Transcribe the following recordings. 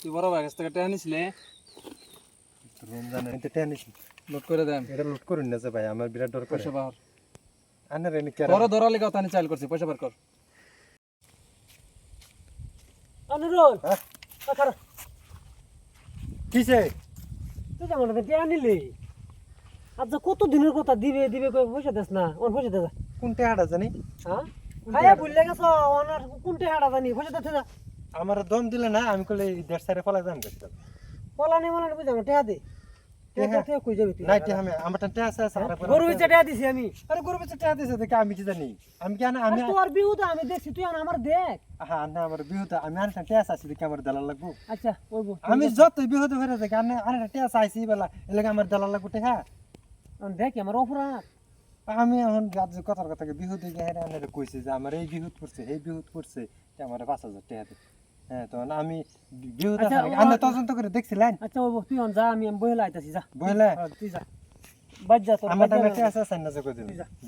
তুই বড় ভাই কাছ থেকে টেনে নিছিলে লোড করে দেন। এটা লোড করুন না যে ভাই আমার বিরাট দরকার। পয়সা আনার এনে কে বড় ধরালি কথা চাল করছি পয়সা বার কর। অনুরোধ। হ্যাঁ? কিসে? তুই আচ্ছা কত দিনের কথা দিবে দিবে কই পয়সা দেস না ওর পয়সা দে কোনটা হাড়া জানি? হ্যাঁ? খাইয়া ভুললে গেছ ওনার কোনটা হাড়া জানি? পয়সা দে যা। আমার দম দিলে না আমি কলে দেড় সাইডে ফলা যান করতাম পলানি মলানি বুঝা টেহা দে। টেহা টেহা? টেহা আমি টেহা হ্যাঁ আমি। আচ্ছা যত বিহুতে হয়ে টেস আইছি বেলা। এলাকা আমার দালাল লাগবো হ্যাঁ দেখ আমার অপরাধ। আমি এখন কথার কথা বিহুতে গিয়ে কইছে যে আমার এই বিহুত পড়ছে এই বিহুত যে আমার পাঁচ হাজার টাকা দে। হ্যাঁ তখন আমি বিহুতে আমি তদন্ত করে দেখছিলেন আচ্ছা ওইবো তুই যা আমি আমি বইলা আইতাছি যা। বুঝলে তুই যা। বাজ যা তোর আমার বাদ যা। টাইমে না। না যে কই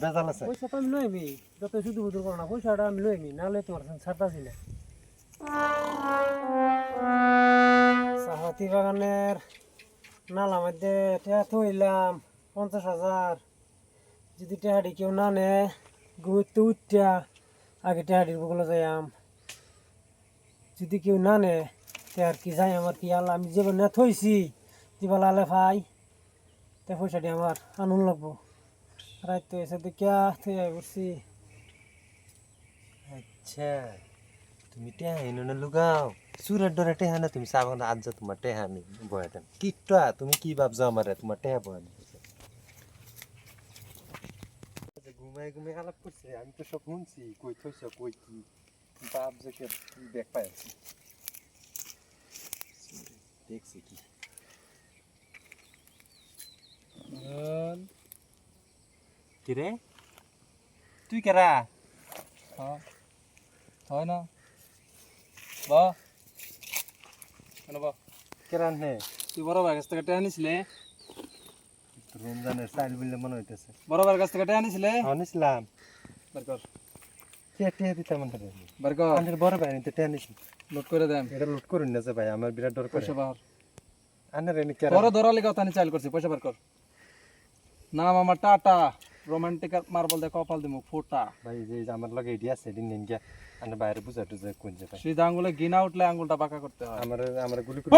বেজাল আছে। পয়সা তো আমি লই আমি যত শুধু বুধু করো না পয়সাটা আমি লই আমি নাহলে তোমার ছাড়তাছি না সাহাতি বাগানের নালা মধ্যে টেহা থইলাম পঞ্চাশ হাজার। যদি টেহাডি কেউ না নে ঘুরতে উঠটা আগে টেহাডির বগুলো যাইয়াম। যদি কেউ না নে আর কি যাই আমার কি আল্লাহ? আমি যে না থইছি। দিবালা আলে ভাই তে পয়সাটি আমার আনন্দ লাগবো। রাত তো এসে দেখিয়া বসছি আচ্ছা তুমি টেহা এনে না লুগাও। সুরের ডরে টেহা না তুমি সাবান আজ যা তোমার টেহা আমি বয়া দেন। কিটটা তুমি কি ভাবছ আমার? তোমার টেহা বয়া ঘুমাই ঘুমাই আলাপ করছে আমি তো সব শুনছি। কই থইছ কই কি? বাপ যে কে দেখ আছি। দেখছি কি। কি রে? তুই কেরা হ্যাঁ। হয় না। বা। কেরান নে তুই বড় ভাই কাছ থেকে টেনে নিছিলে? রমজানের চাইল বললে মনে হইতেছে। বড় ভাইয়ের কাছ থেকে টেনে নিছিলে? অনিসলাম বার কর। টেহা দিতাম আমাদের বড় ভাই নিতে টেহা নিছি। লোড করে দেন। এটা লোড করুন না যে ভাই আমার বিরাট দরকার। পয়সা বাহার আনার এনে কে বড় ধরালি কথা আমি চাল করছি পয়সা বার কর। নাম আমার টাটা। রোমান্টিক মার্বল দিয়ে কপাল দিমু ফোটা। ভাই যে যে আমার লগে এডি আছে এদিন নিন গিয়া। আনে বাইরে বুঝা টুজা কোন যে ভাই সিধা আঙ্গুলে গিনা উঠলে আঙ্গুলটা বাঁকা করতে হয়। আমার আমার গুলি করে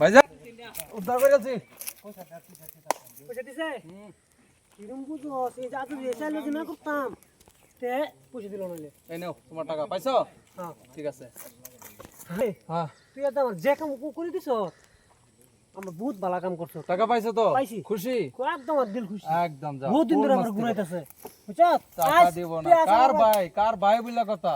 ভাইজান উদ্ধার করে আছি পয়সা দিছে? কিরম বুঝো? সেই যা তুই চাইলে যে করতাম। তে পয়সা দিল নালে এই নাও তোমার টাকা পাইছো? হ্যাঁ। ঠিক আছে। হ্যাঁ। তুই এটা আমার যে কাম করে দিছ আমার বহুত ভালো কাম করছ। টাকা পাইছো তো? পাইছি। খুশি? একদম আর দিল খুশি। একদম যাও। বহুত দিন ধরে আমার মস্তি বুঝছ? টাকা দিব না। কার ভাই? কার ভাই বললা কথা?